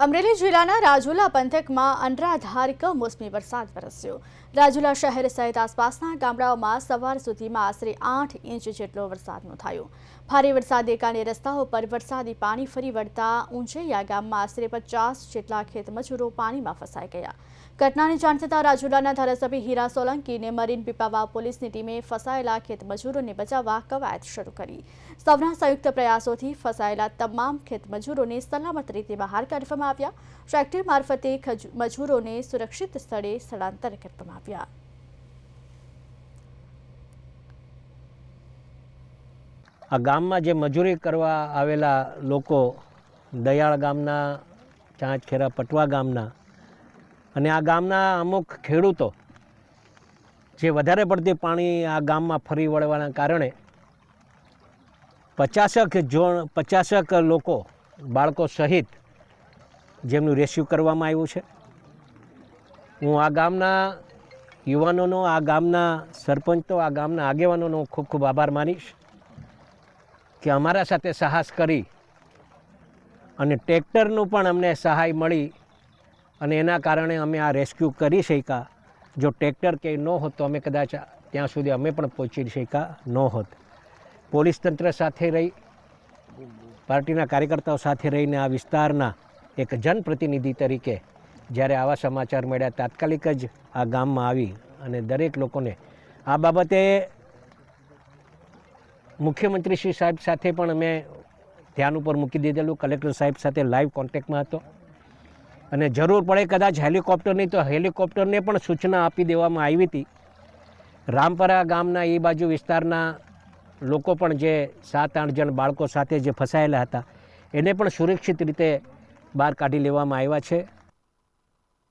અમરેલી જિલ્લાના રાજુલા પંથકમાં અનરાધાર કમોસમી વરસાદ વરસ્યો. રાજુલા શહેર સહિત આસપાસના ગામડાઓમાં સવાર સુધીમાં આશરે આઠ ઇંચ જેટલો વરસાદ નોંધાયો. ભારે વરસાદને કારણે રસ્તાઓ પર વરસાદી પાણી ફરી વળતા ઊંચૈયા ગામમાં આશરે પચાસ જેટલા ખેતમજૂરો પાણીમાં ફસાઈ ગયા. ઘટનાની જાણ થતાં રાજુલાના ધારાસભ્ય હીરા સોલંકીને મરીન પીપાવા પોલીસની ટીમે ફસાયેલા ખેતમજૂરોને બચાવવા કવાયત શરૂ કરી. સૌના સંયુક્ત પ્રયાસોથી ફસાયેલા તમામ ખેતમજૂરોને સલામત રીતે બહાર કાઢવામાં આવ્યા. ટ્રેક્ટર મારફતે મજૂરોને સુરક્ષિત સ્થળે સ્થળાંતર કરવામાં આવ્યા. આ ગામમાં જે મજૂરી કરવા આવેલા લોકો દયાળ ગામના, ચાંચખેરા પટવા ગામના અને આ ગામના અમુક ખેડૂતો જે વધારે પડતી પાણી આ ગામમાં ફરી વળવાના કારણે પચાસક જો પચાસક લોકો બાળકો સહિત જેમનું રેસ્ક્યુ કરવામાં આવ્યું છે. હું આ ગામના યુવાનોનો, આ ગામના સરપંચો આ ગામના આગેવાનોનો ખૂબ ખૂબ આભાર માનીશ કે અમારા સાથે સાહસ કરી અને ટ્રેક્ટરનું પણ અમને સહાય મળી અને એના કારણે અમે આ રેસ્ક્યુ કરી શક્યા. જો ટ્રેક્ટર કે ન હોત તો અમે કદાચ ત્યાં સુધી અમે પણ પહોંચી શક્યા ન હોત. પોલીસ તંત્ર સાથે રહી, પાર્ટીના કાર્યકર્તાઓ સાથે રહીને આ વિસ્તારના એક જનપ્રતિનિધિ તરીકે જ્યારે આવા સમાચાર મળ્યા, તાત્કાલિક જ આ ગામમાં આવી અને દરેક લોકોને આ બાબતે મુખ્યમંત્રી શ્રી સાહેબ સાથે પણ અમે ધ્યાન ઉપર મૂકી દીધેલું. કલેક્ટર સાહેબ સાથે લાઈવ કોન્ટેક્ટમાં હતો. અને જરૂર પડે કદાચ હેલિકોપ્ટરની તો હેલિકોપ્ટરને પણ સૂચના આપી દેવામાં આવી હતી. રામપરા ગામના એ બાજુ વિસ્તારના લોકો પણ જે સાત આઠ જણ બાળકો સાથે જે ફસાયેલા હતા, એને પણ સુરક્ષિત રીતે બહાર કાઢી લેવામાં આવ્યા છે.